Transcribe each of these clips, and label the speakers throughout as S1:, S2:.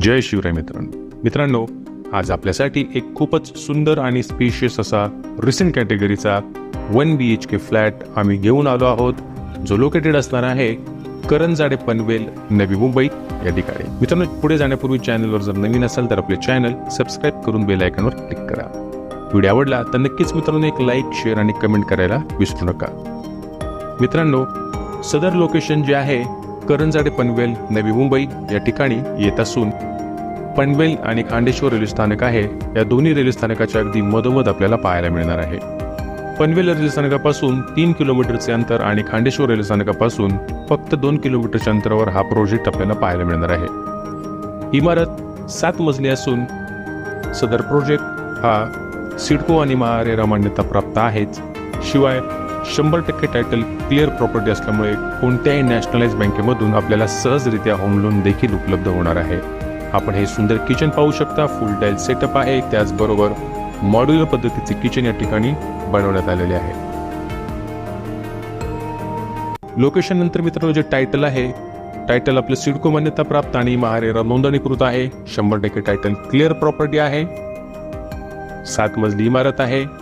S1: जय शिवराय मित्रांनो. मित्रांनो आज आपल्यासाठी एक खूपच सुंदर आणि स्पेशियस असा recent कॅटेगरीचा one B H K flat आम्ही घेऊन आलो आहोत. जो लोकेटेड असणार आहे करंजाडे पनवेल नवी मुंबई या ठिकाणी मित्रांनो पुढे जाण्यापूर्वी चॅनलवर जर नवीन असाल तर आपले चॅनल सबस्क्राईब करून बेल आयकॉनवर क्लिक करा. व्हिडिओ आवडला तर नक्कीच मित्रांनो एक लाईक शेअर आणि कमेंट करायला विसरू नका. मित्रांनो सदर लोकेशन जे आहे करंजाडे पनवेल नवी मुंबई या ठिकाणी येत असून पनवेल आणि खांडेश्वर रेल्वे स्थानक आहे. या दोन्ही रेल्वे स्थानकाच्या अगदी मधोमध आपल्याला पाहायला मिळणार आहे. पनवेल रेल्वे स्थानकापासून तीन किलोमीटरचे अंतर आणि खांडेश्वर रेल्वे स्थानकापासून फक्त दोन किलोमीटरच्या अंतरावर हा प्रोजेक्ट आपल्याला पाहायला मिळणार आहे. इमारत सात मजली असून सदर प्रोजेक्ट हा सिडको आणि महारेरा मान्यता प्राप्त आहेच. शिवाय शंभर टक्के टायटल क्लिअर प्रॉपर्टी असल्यामुळे कोणत्याही नॅशनलाइज बँकेमधून आपल्याला सहजरित्या होम लोन देखील उपलब्ध होणार आहे. आपण हे सुंदर किचन पाहू शकता. फुल टाईल सेटअप आहे. त्याचबरोबर मॉड्युलर पद्धतीचे किचन या ठिकाणी बनवण्यात आलेले आहे. लोकेशन नंतर मित्रांनो जे टायटल आहे टायटल आपलं सिडको मान्यता प्राप्त आणि महारेरा नोंदणीकृत आहे. शंभर टक्के टायटल क्लिअर प्रॉपर्टी आहे. सात मजली इमारत आहे.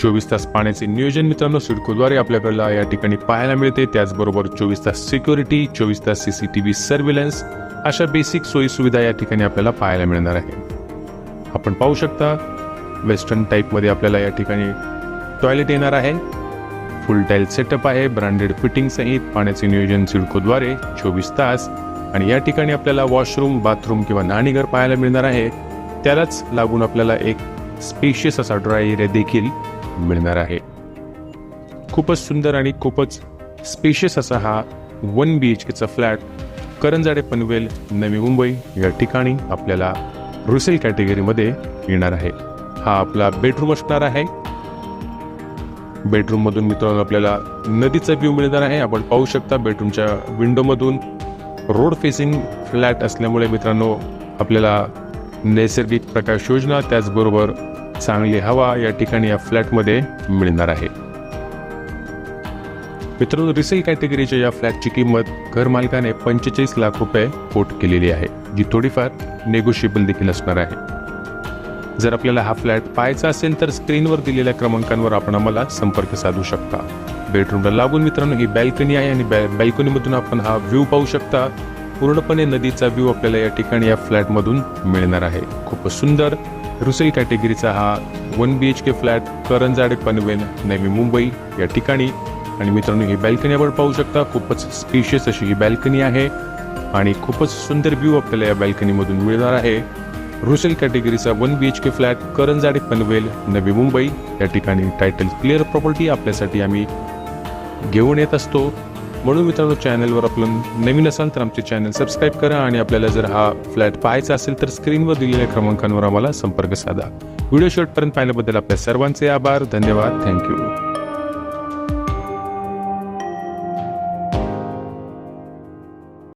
S1: चोवीस तास पाण्याचे नियोजन मित्रांनो सिडकोद्वारे आपल्याकडला या ठिकाणी पाहायला मिळते. त्याचबरोबर चोवीस तास सिक्युरिटी चोवीस तास सीसीटीव्ही सर्व्हिलन्स अशा बेसिक सोयी सुविधा या ठिकाणी आपल्याला पाहायला मिळणार आहे. आपण पाहू शकता वेस्टर्न टाईपमध्ये आपल्याला या ठिकाणी टॉयलेट येणार आहे. फुल टाईल सेटअप आहे ब्रँडेड फिटिंग सहित पाण्याचे नियोजन सिडकोद्वारे चोवीस तास. आणि या ठिकाणी आपल्याला वॉशरूम बाथरूम किंवा नाणीघर पाहायला मिळणार आहे. त्यालाच लागून आपल्याला एक स्पेशियस असा ड्राय एरिया देखील मिळणार आहे. खूपच सुंदर आणि खूपच स्पेशियस असा हा वन बी एच केचा फ्लॅट करंजाडे पनवेल नवी मुंबई या ठिकाणी आपल्याला रुसेल कॅटेगरीमध्ये येणार आहे. हा आपला बेडरूम असणार आहे. बेडरूममधून मित्रांनो आपल्याला नदीचा व्ह्यू मिळणार आहे. आपण पाहू शकता बेडरूमच्या विंडोमधून रोड फेसिंग फ्लॅट असल्यामुळे मित्रांनो आपल्याला नैसर्गिक प्रकाश योजना त्याचबरोबर चांगली हवा या ठिकाणी या फ्लॅटमध्ये मिळणार आहे. मित्रांनो रिसेल कॅटेगरीच्या या फ्लॅटची किंमत घर मालकाने पंचेचाळीस लाख रुपये कोट केलेली आहे जी थोडीफार नेगोशिएबल देखील असणार आहे. जर आपल्याला हा फ्लॅट पाहायचा असेल तर स्क्रीनवर दिलेल्या क्रमांकांवर आपण आम्हाला संपर्क साधू शकता. बेडरूमला लागून मित्रांनो ही बॅल्कनी आहे आणि बॅल्कनीमधून आपण हा व्ह्यू पाहू शकता. पूर्णपणे नदीचा व्ह्यू आपल्याला या ठिकाणी या फ्लॅटमधून मिळणार आहे. खूप सुंदर रुसई कॅटेगरीचा हा one B H K flat Karanjade Panvel Navi Mumbai या ठिकाणी. आणि मित्रांनो ही बॅल्कनी आपण पाहू शकता खूपच स्पेशियस अशी ही बॅल्कनी आहे. आणि खूपच सुंदर व्ह्यू आपल्याला या बॅल्कनीमधून मिळणार आहे. Resale कॅटेगरीचा one B H K flat Karanjade Panvel Navi Mumbai या ठिकाणी. टायटल क्लिअर प्रॉपर्टी आपल्यासाठी आम्ही घेऊन येत असतो. म्हणून मित्रांनो चॅनलवर आपण नवीन असाल तर आमचे चॅनल सबस्क्राईब करा आणि आपल्याला जर हा फ्लॅट पाहायचा असेल तर स्क्रीनवर दिलेल्या क्रमांकांवर आम्हाला संपर्क साधा. व्हिडिओ शॉर्टपर्यंत पाहिल्याबद्दल आपल्या सर्वांचे आभार धन्यवाद थँक्यू